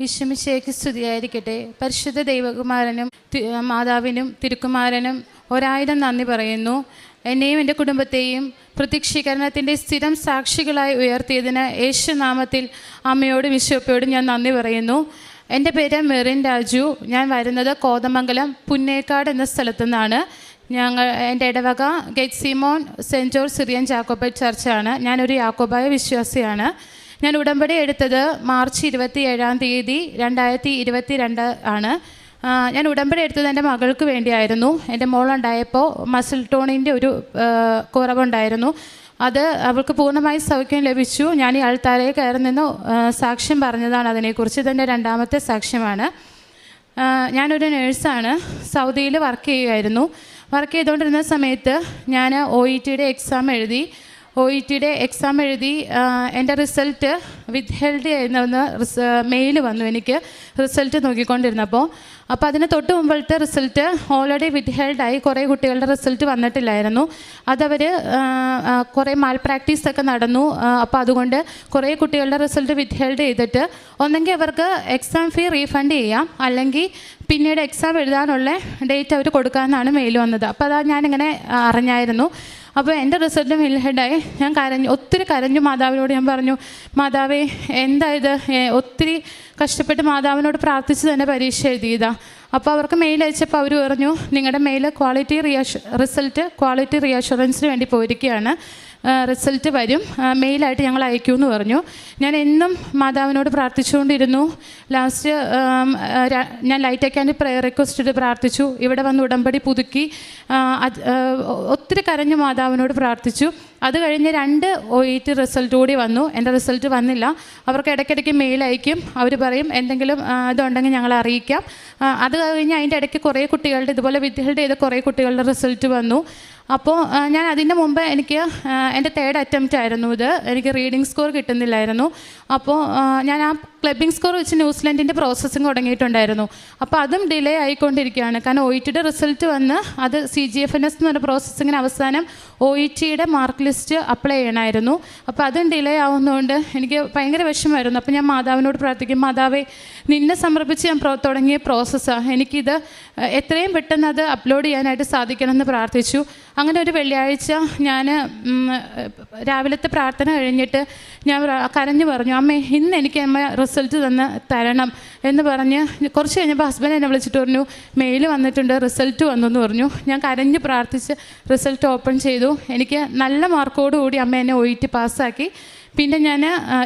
വിഷമിശേക്ക് സ്തുതിയായിരിക്കട്ടെ. പരിശുദ്ധ ദൈവകുമാരനും മാതാവിനും തിരുക്കുമാരനും ഒരായിരം നന്ദി പറയുന്നു. എന്നെയും എന്റെ കുടുംബത്തെയും പ്രത്യക്ഷീകരണത്തിന്റെ സ്ഥിരം സാക്ഷികളായി ഉയർത്തിയതിന് യേശുനാമത്തിൽ അമ്മയോടും വിശ്വപ്പയോടും ഞാൻ നന്ദി പറയുന്നു. എന്റെ പേര് മെറിൻ രാജു. ഞാൻ വരുന്നത് കോതമംഗലം പുന്നേക്കാട് എന്ന സ്ഥലത്തു നിന്നാണ് ഞങ്ങൾ എന്റെ ഇടവക get Simon saint George Syrian Jacobite ചർച്ചാണ്. ഞാനൊരു യാക്കോബായ വിശ്വാസിയാണ്. ഞാൻ ഉടമ്പടി എടുത്തത് മാർച്ച് ഇരുപത്തി ഏഴാം തീയതി രണ്ടായിരത്തി ഇരുപത്തി രണ്ട് ആണ് ഞാൻ ഉടമ്പടി എടുത്തത് എന്റെ മകൾക്ക് വേണ്ടിയായിരുന്നു. എന്റെ മോളുണ്ടായപ്പോൾ മസിൽ ടോണിന്റെ ഒരു കുറവുണ്ടായിരുന്നു. അത് അവൾക്ക് പൂർണമായി സൗഖ്യം ലഭിച്ചു. ഞാൻ ഈ ആൾത്താരയെ കയറി നിന്ന് സാക്ഷ്യം പറഞ്ഞതാണ്. അതിനെക്കുറിച്ച് ഇതെന്റെ രണ്ടാമത്തെ സാക്ഷ്യമാണ്. ഞാനൊരു നേഴ്സാണ്. സൗദിയിൽ വർക്ക് ചെയ്യുമായിരുന്നു വർക്ക് ചെയ്തുകൊണ്ടിരുന്ന സമയത്ത് ഞാൻ ഒ ഇ ടിയുടെ എക്സാം എഴുതി. ഒ ഇ ടിയുടെ എക്സാം എഴുതി എന്റെ റിസൾട്ട് വിത്ത് ഹെൽഡ് ചെയ്യുന്ന മെയിൽ വന്നു എനിക്ക്. റിസൾട്ട് നോക്കിക്കൊണ്ടിരുന്നപ്പോൾ അപ്പോൾ അതിന് തൊട്ട് മുമ്പത്തെ റിസൾട്ട് ഓൾറെഡി വിത്ത് ഹെൽഡായി കുറേ കുട്ടികളുടെ റിസൾട്ട് വന്നിട്ടില്ലായിരുന്നു. അതവർ കുറേ മാൽ പ്രാക്ടീസ് ഒക്കെ നടന്നു. അപ്പോൾ അതുകൊണ്ട് കുറേ കുട്ടികളുടെ റിസൾട്ട് വിത്ത് ഹെൽഡ് ചെയ്തിട്ട് ഒന്നെങ്കിൽ അവർക്ക് എക്സാം ഫീ റീഫണ്ട് ചെയ്യാം. അല്ലെങ്കിൽ പിന്നീട് എക്സാം എഴുതാനുള്ള ഡേറ്റ് അവർ കൊടുക്കാമെന്നാണ് മെയിൽ വന്നത്. അപ്പോൾ അതാ ഞാനിങ്ങനെ അറിഞ്ഞായിരുന്നു. അപ്പോൾ എന്റെ റിസൾട്ടും മിൽ ഹെഡായി ഞാൻ കരഞ്ഞു ഒത്തിരി കരഞ്ഞു മാതാവിനോട് ഞാൻ പറഞ്ഞു മാതാവേ എന്താ ഇത്? ഒത്തിരി കഷ്ടപ്പെട്ട് മാതാവിനോട് പ്രാർത്ഥിച്ച് തന്നെ പരീക്ഷ എഴുതിയതാ. അപ്പോൾ അവർക്ക് മെയിൽ അയച്ചപ്പോൾ അവർ പറഞ്ഞു നിങ്ങളുടെ മെയിൽ ക്വാളിറ്റി റിയാഷ റിസൾട്ട് ക്വാളിറ്റി റിയാഷുറൻസിന് വേണ്ടി പോയിരിക്കുകയാണ് റിസൾട്ട് വരും. മെയിലായിട്ട് ഞങ്ങൾ അയക്കുമെന്ന് പറഞ്ഞു. ഞാൻ എന്നും മാതാവിനോട് പ്രാർത്ഥിച്ചുകൊണ്ടിരുന്നു. ലാസ്റ്റ് ഞാൻ ലൈറ്റ് അക്കാന്റെ പ്രയർ റിക്വസ്റ്റ് ഇട്ട് പ്രാർത്ഥിച്ചു. ഇവിടെ വന്ന് ഉടമ്പടി പുതുക്കി. ഒത്തിരി കരഞ്ഞു മാതാവിനോട് പ്രാർത്ഥിച്ചു. അത് കഴിഞ്ഞ് രണ്ട് ഒ ഇ റിസൾട്ട് കൂടി വന്നു. എന്റെ റിസൾട്ട് വന്നില്ല. അവർക്ക് ഇടയ്ക്കിടയ്ക്ക് മെയിൽ അയക്കും. അവർ പറയും എന്തെങ്കിലും ഇതുണ്ടെങ്കിൽ ഞങ്ങൾ അറിയിക്കാം. അത് കഴിഞ്ഞ് അതിന്റെ ഇടയ്ക്ക് കുറേ കുട്ടികളുടെ ഇതുപോലെ വിദ്യകളുടെ ചെയ്ത കുറേ കുട്ടികളുടെ റിസൾട്ട് വന്നു. അപ്പോൾ ഞാൻ അതിന്റെ മുമ്പ് എനിക്ക് എന്റെ തേർഡ് അറ്റംപ്റ്റ് ആയിരുന്നു ഇത്. എനിക്ക് റീഡിംഗ് സ്കോർ കിട്ടുന്നില്ലായിരുന്നു. അപ്പോൾ ഞാൻ ആ ക്ലബിംഗ് സ്കോർ വെച്ച് ന്യൂസിലൻഡിന്റെ പ്രോസസ്സിങ് തുടങ്ങിയിട്ടുണ്ടായിരുന്നു. അപ്പോൾ അതും ഡിലേ ആയിക്കൊണ്ടിരിക്കുകയാണ്. കാരണം ഒ ഇ ടിയുടെ റിസൾട്ട് വന്ന് അത് C G F N S എന്ന് പറഞ്ഞ പ്രോസസ്സിങ്ങിന് അവസാനം ഒ ഇ ടിയുടെ മാർക്ക് ലിസ്റ്റ് അപ്ലൈ ചെയ്യണമായിരുന്നു അപ്പോൾ അതും ഡിലേ ആവുന്നതുകൊണ്ട് എനിക്ക് ഭയങ്കര വിഷമമായിരുന്നു. അപ്പോൾ ഞാൻ മാതാവിനോട് പ്രാർത്ഥിക്കും മാതാവേ നിന്നെ സമർപ്പിച്ച് ഞാൻ തുടങ്ങിയ പ്രോസസ്സാണ് എനിക്കിത് എത്രയും പെട്ടെന്ന് അത് അപ്ലോഡ് ചെയ്യാനായിട്ട് സാധിക്കണമെന്ന് പ്രാർത്ഥിച്ചു. അങ്ങനെ ഒരു വെള്ളിയാഴ്ച ഞാൻ രാവിലത്തെ പ്രാർത്ഥന കഴിഞ്ഞിട്ട് ഞാൻ കരഞ്ഞു പറഞ്ഞു അമ്മേ ഇന്ന് എനിക്ക് അമ്മ റിസൾട്ട് തന്ന് തരണം എന്ന് പറഞ്ഞ് കുറച്ച് കഴിഞ്ഞപ്പോൾ ഹസ്ബൻഡ് എന്നെ വിളിച്ചിട്ട് പറഞ്ഞു മെയിൽ വന്നിട്ടുണ്ട് റിസൾട്ട് വന്നു എന്ന് പറഞ്ഞു. ഞാൻ കരഞ്ഞ് പ്രാർത്ഥിച്ച് റിസൾട്ട് ഓപ്പൺ ചെയ്തു. എനിക്ക് നല്ല മാർക്കോട് കൂടി അമ്മ എന്നെ ഒ പാസ്സാക്കി. പിന്നെ ഞാൻ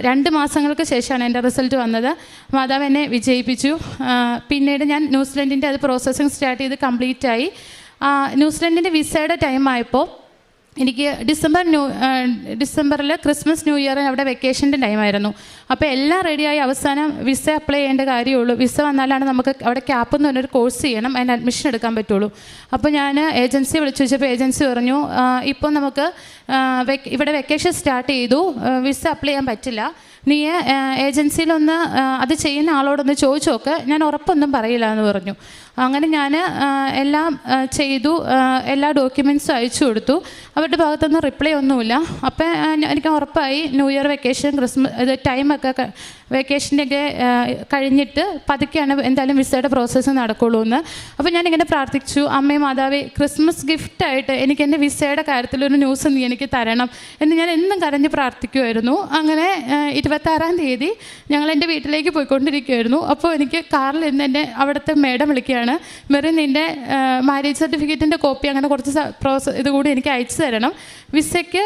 രണ്ട് മാസങ്ങൾക്ക് ശേഷമാണ് എന്റെ റിസൾട്ട് വന്നത്. മാതാവ് എന്നെ വിജയിപ്പിച്ചു. പിന്നീട് ഞാൻ ന്യൂസിലൻഡിന്റെ അത് പ്രോസസ്സിങ് സ്റ്റാർട്ട് ചെയ്ത് കംപ്ലീറ്റ് ആയി ന്യൂസിലൻഡിന്റെ വിസയുടെ ടൈം ആയപ്പോൾ എനിക്ക് ഡിസംബർ ന്യൂ ഡിസംബറിൽ ക്രിസ്മസ് ന്യൂ ഇയർ അവിടെ വെക്കേഷന്റെ ടൈമായിരുന്നു അപ്പോൾ എല്ലാം റെഡിയായി അവസാനം വിസ അപ്ലൈ ചെയ്യേണ്ട കാര്യമുള്ളൂ. വിസ വന്നാലാണ് നമുക്ക് അവിടെ ക്യാപ്പ് എന്ന് പറഞ്ഞൊരു കോഴ്സ് ചെയ്യണം. അതിന് അഡ്മിഷൻ എടുക്കാൻ പറ്റുള്ളൂ. അപ്പോൾ ഞാൻ ഏജൻസി വിളിച്ചു. ചോദിച്ചപ്പോൾ ഏജൻസി പറഞ്ഞു ഇപ്പോൾ നമുക്ക് ഇവിടെ വെക്കേഷൻ സ്റ്റാർട്ട് ചെയ്തു. വിസ അപ്ലൈ ചെയ്യാൻ പറ്റില്ല. നീ ഏജൻസിയിലൊന്ന് അത് ചെയ്യുന്ന ആളോടൊന്ന് ചോദിച്ചു നോക്ക്. ഞാൻ ഉറപ്പൊന്നും പറയില്ല എന്ന് പറഞ്ഞു. അങ്ങനെ ഞാൻ എല്ലാം ചെയ്തു. എല്ലാ ഡോക്യുമെന്റ്സും അയച്ചു കൊടുത്തു. അവരുടെ ഭാഗത്തൊന്നും റിപ്ലൈ ഒന്നുമില്ല. അപ്പം എനിക്ക് ഉറപ്പായി. ന്യൂ ഇയർ വെക്കേഷൻ ക്രിസ്മസ് ഇത് ടൈമൊക്കെ വെക്കേഷന്റെയൊക്കെ കഴിഞ്ഞിട്ട് പതുക്കെയാണ് എന്തായാലും വിസയുടെ പ്രോസസ്സ് നടക്കുള്ളൂ എന്ന്. അപ്പോൾ ഞാനിങ്ങനെ പ്രാർത്ഥിച്ചു അമ്മേ മാതാവേ ക്രിസ്മസ് ഗിഫ്റ്റായിട്ട് എനിക്ക് എന്റെ വിസയുടെ കാര്യത്തിലൊരു ന്യൂസ് നീ എനിക്ക് തരണം. എന്ന് ഞാൻ എന്നും കരഞ്ഞ് പ്രാർത്ഥിക്കുമായിരുന്നു അങ്ങനെ ഇരുപത്താറാം തീയതി ഞങ്ങൾ എന്റെ വീട്ടിലേക്ക് പോയിക്കൊണ്ടിരിക്കുകയായിരുന്നു അപ്പോൾ എനിക്ക് കാറിൽ നിന്ന് എന്റെ അവിടുത്തെ മേഡം വിളിക്കുകയാണ് മെറി നിന്റെ മാരേജ് സർട്ടിഫിക്കറ്റിന്റെ കോപ്പി അങ്ങനെ കുറച്ച് പ്രോസസ് ഇതുകൂടി എനിക്ക് അയച്ചു തരണം. വിസയ്ക്ക്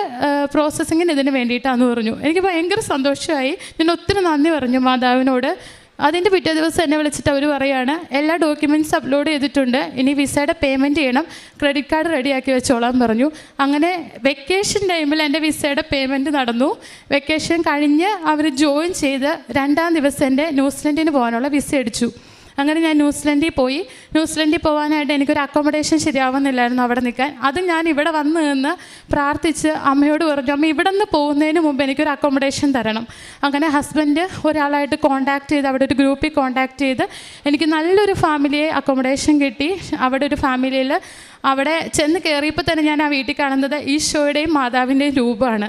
പ്രോസസ്സിങ്ങിന് ഇതിന് വേണ്ടിയിട്ടാണെന്ന് പറഞ്ഞു. എനിക്ക് ഭയങ്കര സന്തോഷമായി. ഞാൻ ഒത്തിരി നന്ദി പറഞ്ഞു മാതാവിനോട്. അതിന്റെ പിറ്റേ ദിവസം എന്നെ വിളിച്ചിട്ട് അവർ പറയാണ് എല്ലാ ഡോക്യുമെന്റ്സ് അപ്ലോഡ് ചെയ്തിട്ടുണ്ട്. ഇനി വിസയുടെ പേയ്മെന്റ് ചെയ്യണം. ക്രെഡിറ്റ് കാർഡ് റെഡിയാക്കി വെച്ചോളാം പറഞ്ഞു. അങ്ങനെ വെക്കേഷൻ ടൈമിൽ എന്റെ വിസയുടെ പേയ്മെന്റ് നടന്നു. വെക്കേഷൻ കഴിഞ്ഞ് അവർ ജോയിൻ ചെയ്ത് രണ്ടാം ദിവസം എന്റെ ന്യൂസിലൻഡിന് പോകാനുള്ള വിസ അടിച്ചു. അങ്ങനെ ഞാൻ ന്യൂസിലൻഡിൽ പോയി. ന്യൂസിലൻഡിൽ പോകാനായിട്ട് എനിക്കൊരു അക്കോമഡേഷൻ ശരിയാവുന്നില്ലായിരുന്നു അവിടെ നിൽക്കാൻ. അത് ഞാൻ ഇവിടെ വന്ന് നിന്ന് പ്രാർത്ഥിച്ച് അമ്മയോട് പറഞ്ഞു അമ്മ ഇവിടെ നിന്ന് പോകുന്നതിന് മുമ്പ് എനിക്കൊരു അക്കോമഡേഷൻ തരണം. അങ്ങനെ ഹസ്ബൻഡ് ഒരാളായിട്ട് കോൺടാക്ട് ചെയ്ത് അവിടെ ഒരു ഗ്രൂപ്പിൽ കോൺടാക്ട് ചെയ്ത് എനിക്ക് നല്ലൊരു ഫാമിലിയെ അക്കോമഡേഷൻ കിട്ടി. അവിടെ ഒരു ഫാമിലിയിൽ അവിടെ ചെന്ന് കയറിയപ്പോൾ തന്നെ ഞാൻ ആ വീട്ടിൽ കാണുന്നത് ഈശോയുടെയും മാതാവിന്റെയും രൂപമാണ്.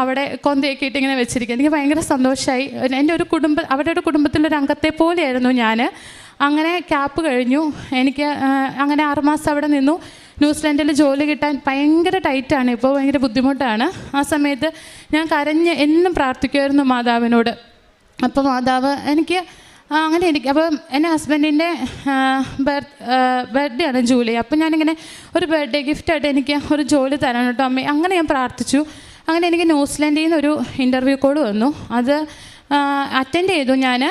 അവിടെ കൊന്തയൊക്കെ ഇട്ട് ഇങ്ങനെ വെച്ചിരിക്കുക എനിക്ക് ഭയങ്കര സന്തോഷമായി എന്റെ ഒരു കുടുംബ അവരുടെ ഒരു കുടുംബത്തിലൊരു അംഗത്തെ പോലെയായിരുന്നു ഞാൻ അങ്ങനെ ക്യാപ്പ് കഴിഞ്ഞു. എനിക്ക് അങ്ങനെ ആറുമാസം അവിടെ നിന്നു. ന്യൂസിലൻഡിൽ ജോലി കിട്ടാൻ ഭയങ്കര ടൈറ്റാണ്. ഇപ്പോൾ ഭയങ്കര ബുദ്ധിമുട്ടാണ്. ആ സമയത്ത് ഞാൻ കരഞ്ഞ് എന്നും പ്രാർത്ഥിക്കുമായിരുന്നു മാതാവിനോട്. അപ്പോൾ മാതാവ് എനിക്ക് അങ്ങനെ എനിക്ക് അപ്പം എന്റെ ഹസ്ബൻഡിന്റെ ബർത്ത് ബർത്ത്ഡേ ആണ് ജൂലൈ. അപ്പം ഞാനിങ്ങനെ ഒരു ബർത്ത്ഡേ ഗിഫ്റ്റായിട്ട് എനിക്ക് ഒരു ജോലി തരാൻ കേട്ടോ അമ്മ. അങ്ങനെ ഞാൻ പ്രാർത്ഥിച്ചു. അങ്ങനെ എനിക്ക് ന്യൂസിലൻഡിൽ നിന്ന് ഒരു ഇന്റർവ്യൂ കോൾ വന്നു. അത് അറ്റൻഡ് ചെയ്തു ഞാൻ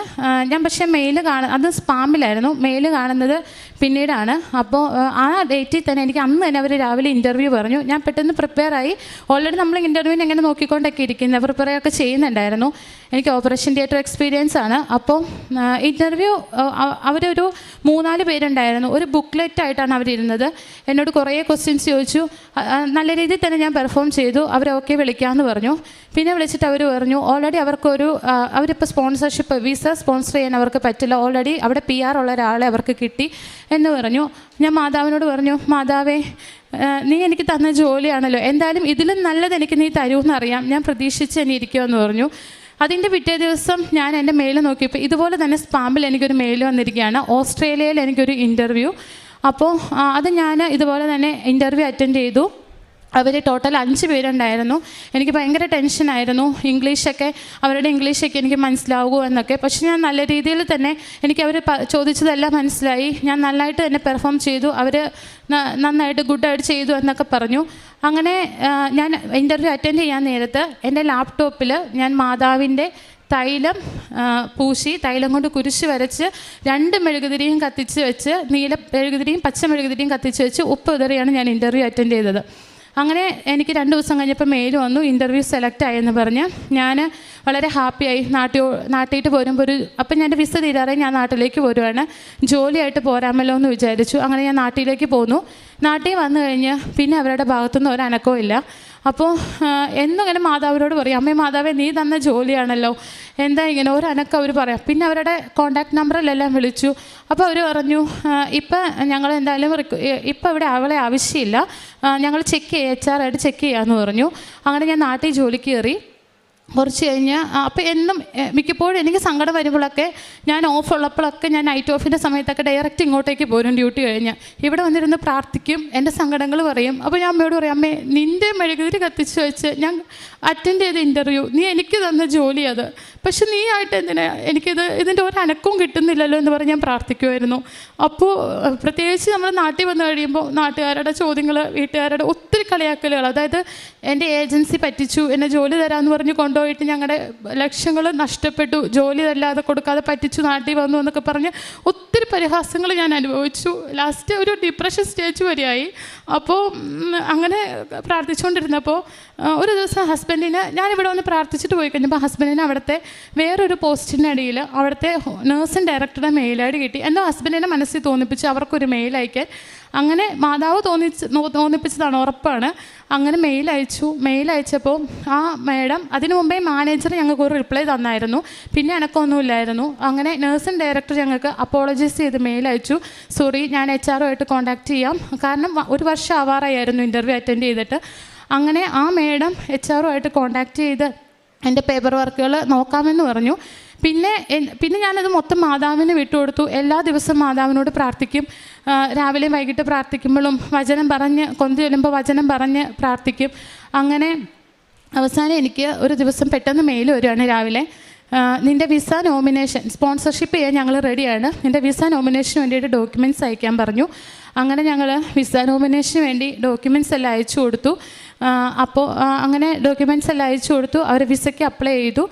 ഞാൻ പക്ഷേ മെയിൽ കാണ അത് സ്പാമിലായിരുന്നു മെയിൽ കാണുന്നത് പിന്നീടാണ്. അപ്പോൾ ആ ഡേറ്റിൽ തന്നെ എനിക്ക് അന്ന് തന്നെ അവർ രാവിലെ ഇന്റർവ്യൂ പറഞ്ഞു. ഞാൻ പെട്ടെന്ന് പ്രിപ്പയർ ആയി. ഓൾറെഡി നമ്മൾ ഇന്റർവ്യൂവിന് എങ്ങനെ നോക്കിക്കൊണ്ടൊക്കെ ഇരിക്കുന്നത് പ്രിപ്പയർ ഒക്കെ ചെയ്യുന്നുണ്ടായിരുന്നു. എനിക്ക് ഓപ്പറേഷൻ തിയേറ്റർ എക്സ്പീരിയൻസ് ആണ്. അപ്പോൾ ഇന്റർവ്യൂ അവരൊരു മൂന്നാൽ പേരുണ്ടായിരുന്നു. ഒരു ബുക്ക്ലെറ്റ് ആയിട്ടാണ് അവരിരുന്നത് എന്നോട് കുറേ ക്വസ്റ്റ്യൻസ് ചോദിച്ചു. നല്ല രീതിയിൽ തന്നെ ഞാൻ പെർഫോം ചെയ്തു. അവർ വിളിക്കാമെന്ന് പറഞ്ഞു. പിന്നെ വിളിച്ചിട്ട് അവർ പറഞ്ഞു ഓൾറെഡി അവർക്കൊരു അവരിപ്പോൾ സ്പോൺസർഷിപ്പ് വിസ സ്പോൺസർ ചെയ്യാൻ അവർക്ക് പറ്റില്ല. ഓൾറെഡി അവിടെ പി ആർ ഉള്ള ഒരാളെ അവർക്ക് കിട്ടി. എന്ന് പറഞ്ഞു. ഞാൻ മാതാവിനോട് പറഞ്ഞു മാതാവേ നീ എനിക്ക് തന്ന ജോലിയാണല്ലോ. എന്തായാലും ഇതിലും നല്ലത് എനിക്ക് നീ തരുമെന്നറിയാം ഞാൻ പ്രതീക്ഷിച്ച് തന്നെ ഇരിക്കുമെന്ന് പറഞ്ഞു. അതിന്റെ പിറ്റേ ദിവസം ഞാൻ എന്റെ മെയിൽ നോക്കിയപ്പോൾ ഇതുപോലെ തന്നെ സ്പാമ്പിൽ എനിക്കൊരു മെയിൽ വന്നിരിക്കുകയാണ്. ഓസ്ട്രേലിയയിൽ എനിക്കൊരു ഇന്റർവ്യൂ അപ്പോൾ അത് ഞാൻ ഇതുപോലെ തന്നെ ഇന്റർവ്യൂ അറ്റൻഡ് ചെയ്തു. അവർ ടോട്ടൽ അഞ്ച് പേരുണ്ടായിരുന്നു. എനിക്ക് ഭയങ്കര ടെൻഷനായിരുന്നു ഇംഗ്ലീഷൊക്കെ അവരുടെ ഇംഗ്ലീഷൊക്കെ എനിക്ക് മനസ്സിലാവുമോ എന്നൊക്കെ. പക്ഷെ ഞാൻ നല്ല രീതിയിൽ തന്നെ എനിക്ക് അവർ ചോദിച്ചതെല്ലാം മനസ്സിലായി. ഞാൻ നന്നായിട്ട് തന്നെ പെർഫോം ചെയ്തു. അവർ നന്നായിട്ട് ഗുഡായിട്ട് ചെയ്തു എന്നൊക്കെ പറഞ്ഞു. അങ്ങനെ ഞാൻ ഇന്റർവ്യൂ അറ്റൻഡ് ചെയ്യാൻ നേരത്ത് എന്റെ ലാപ്ടോപ്പിൽ ഞാൻ മാതാവിന്റെ തൈലം പൂശി തൈലം കൊണ്ട് കുരിശ് വരച്ച് രണ്ട് മെഴുകുതിരിയും കത്തിച്ച് വെച്ച് നീല മെഴുകുതിരിയും പച്ച മെഴുകുതിരിയും കത്തിച്ച് വെച്ച് ഉപ്പ് ഉതറിയാണ് ഞാൻ ഇന്റർവ്യൂ അറ്റൻഡ് ചെയ്തത്. അങ്ങനെ എനിക്ക് രണ്ട് ദിവസം കഴിഞ്ഞപ്പോൾ മെയിൽ വന്നു ഇന്റർവ്യൂ സെലക്ട് ആയെന്ന് പറഞ്ഞ്. ഞാൻ വളരെ ഹാപ്പിയായി നാട്ടിൽ നാട്ടിയിട്ട് പോരുമ്പോൾ ഒരു അപ്പം ഞാൻ വിസ തീരാറായി ഞാൻ നാട്ടിലേക്ക് പോരുവാണ് ജോലിയായിട്ട് പോരാമല്ലോ എന്ന് വിചാരിച്ചു. അങ്ങനെ ഞാൻ നാട്ടിലേക്ക് പോന്നു. നാട്ടിൽ വന്നു കഴിഞ്ഞ് പിന്നെ അവരുടെ ഭാഗത്തുനിന്ന് ഒരു ഇല്ല. അപ്പോൾ എന്നിങ്ങനെ മാതാവിനോട് പറയും അമ്മേ മാതാവേ നീ തന്ന ജോലിയാണല്ലോ. എന്താ ഇങ്ങനെ ഒരനക്ക അവർ പറയാം. പിന്നെ അവരുടെ കോണ്ടാക്ട് നമ്പറിലെല്ലാം വിളിച്ചു. അപ്പോൾ അവർ പറഞ്ഞു ഇപ്പം ഞങ്ങൾ എന്തായാലും ഇപ്പം ഇവിടെ അവളെ ആവശ്യമില്ല. ഞങ്ങൾ ചെക്ക് ചെയ്യാം എച്ച് ആർ ആയിട്ട് ചെക്ക് ചെയ്യാമെന്ന് പറഞ്ഞു. അങ്ങനെ ഞാൻ നാട്ടിൽ ജോലിക്ക് കയറി കുറച്ച് കഴിഞ്ഞ് അപ്പോൾ എന്നും മിക്കപ്പോഴും എനിക്ക് സങ്കടം വരുമ്പോഴൊക്കെ ഞാൻ ഓഫ് ഉള്ളപ്പോഴൊക്കെ ഞാൻ നൈറ്റ് ഓഫിന്റെ സമയത്തൊക്കെ ഡയറക്റ്റ് ഇങ്ങോട്ടേക്ക് പോരും ഡ്യൂട്ടി കഴിഞ്ഞ്. ഇവിടെ വന്നിരുന്ന് പ്രാർത്ഥിക്കും എന്റെ സങ്കടങ്ങൾ പറയും. അപ്പോൾ ഞാൻ അമ്മയോട് പറയും അമ്മേ നിന്റെ മെഴുകുതിരി കത്തിച്ച് വെച്ച് ഞാൻ അറ്റൻഡ് ചെയ്ത ഇന്റർവ്യൂ നീ എനിക്ക് തന്ന ജോലി അത്. പക്ഷെ നീ ആയിട്ട് എന്തിനാ എനിക്കിത് ഇതിന്റെ ഒരു അനക്കവും കിട്ടുന്നില്ലല്ലോ എന്ന് പറഞ്ഞ് ഞാൻ പ്രാർത്ഥിക്കുമായിരുന്നു അപ്പോൾ പ്രത്യേകിച്ച് നമ്മൾ നാട്ടിൽ വന്ന് കഴിയുമ്പോൾ നാട്ടുകാരുടെ ചോദ്യങ്ങൾ വീട്ടുകാരുടെ ഒത്തിരി കളിയാക്കലുകൾ അതായത് എന്റെ ഏജൻസി പറ്റിച്ചു എന്നെ ജോലി തരാമെന്ന് പറഞ്ഞ് കൊണ്ടുപോയിട്ട് ഞങ്ങളുടെ ലക്ഷ്യങ്ങൾ നഷ്ടപ്പെട്ടു ജോലി തല്ലാതെ കൊടുക്കാതെ പറ്റിച്ചു നാട്ടിൽ വന്നു എന്നൊക്കെ പറഞ്ഞ് ഒത്തിരി പരിഹാസങ്ങൾ ഞാൻ അനുഭവിച്ചു. ലാസ്റ്റ് ഒരു ഡിപ്രഷൻ സ്റ്റേജ് വരെയായി. അപ്പോൾ അങ്ങനെ പ്രാർത്ഥിച്ചുകൊണ്ടിരുന്നപ്പോൾ ഒരു ദിവസം ഹസ്ബൻഡിന് ഞാനിവിടെ വന്ന് പ്രാർത്ഥിച്ചിട്ട് പോയി കഴിഞ്ഞപ്പോൾ ഹസ്ബൻഡിന് അവിടുത്തെ വേറൊരു പോസ്റ്റിനടിയിൽ അവിടുത്തെ നേഴ്സിംഗ് ഡയറക്ടറുടെ ഡി കിട്ടി. എന്റെ ഹസ്ബൻഡിനെ മനസ്സിൽ തോന്നിപ്പിച്ച് അവർക്കൊരു മെയിൽ അയക്കാൻ. അങ്ങനെ മാതാവ് തോന്നിച്ച് തോന്നിപ്പിച്ചതാണ് ഉറപ്പാണ്. അങ്ങനെ മെയിൽ അയച്ചു. മെയിൽ അയച്ചപ്പോൾ ആ മാഡം അതിനു മുമ്പേ മാനേജർ ഞങ്ങൾക്ക് ഒരു റിപ്ലൈ തന്നായിരുന്നു. പിന്നെ എനക്കൊന്നുമില്ലായിരുന്നു അങ്ങനെ നേഴ്സിംഗ് ഡയറക്ടർ ഞങ്ങൾക്ക് അപ്പോളജൈസ് ചെയ്ത് മെയിൽ അയച്ചു. സോറി ഞാൻ എച്ച് ആറുമായിട്ട് കോൺടാക്ട് ചെയ്യാം. കാരണം ഒരു വർഷം ആവാറായിരുന്നു ഇന്റർവ്യൂ അറ്റൻഡ് ചെയ്തിട്ട്. അങ്ങനെ ആ മേഡം എച്ച് ആറുമായിട്ട് കോൺടാക്ട് ചെയ്ത് എന്റെ പേപ്പർ വർക്കുകൾ നോക്കാമെന്ന് പറഞ്ഞു. പിന്നെ പിന്നെ ഞാനത് മൊത്തം മാതാവിന് വിട്ടുകൊടുത്തു. എല്ലാ ദിവസവും മാതാവിനോട് പ്രാർത്ഥിക്കും. രാവിലെ വൈകിട്ട് പ്രാർത്ഥിക്കുമ്പോഴും വചനം പറഞ്ഞ് കൊന്തി ചെല്ലുമ്പോൾ വചനം പറഞ്ഞ് പ്രാർത്ഥിക്കും. അങ്ങനെ അവസാനം എനിക്ക് ഒരു ദിവസം പെട്ടെന്ന് മെയിൽ വരുവാണ് രാവിലെ. നിന്റെ വിസ നോമിനേഷൻ സ്പോൺസർഷിപ്പ് ചെയ്യാൻ ഞങ്ങൾ റെഡിയാണ് നിന്റെ വിസ നോമിനേഷന് വേണ്ടിയിട്ട് ഡോക്യുമെന്റ്സ് അയക്കാൻ പറഞ്ഞു. അങ്ങനെ ഞങ്ങൾ വിസ നോമിനേഷന് വേണ്ടി ഡോക്യുമെന്റ്സ് എല്ലാം അയച്ചു കൊടുത്തു. അപ്പോൾ അങ്ങനെ ഡോക്യുമെന്റ്സ് എല്ലാം അയച്ചു കൊടുത്തു. അവർ വിസയ്ക്ക് അപ്ലൈ ചെയ്തു.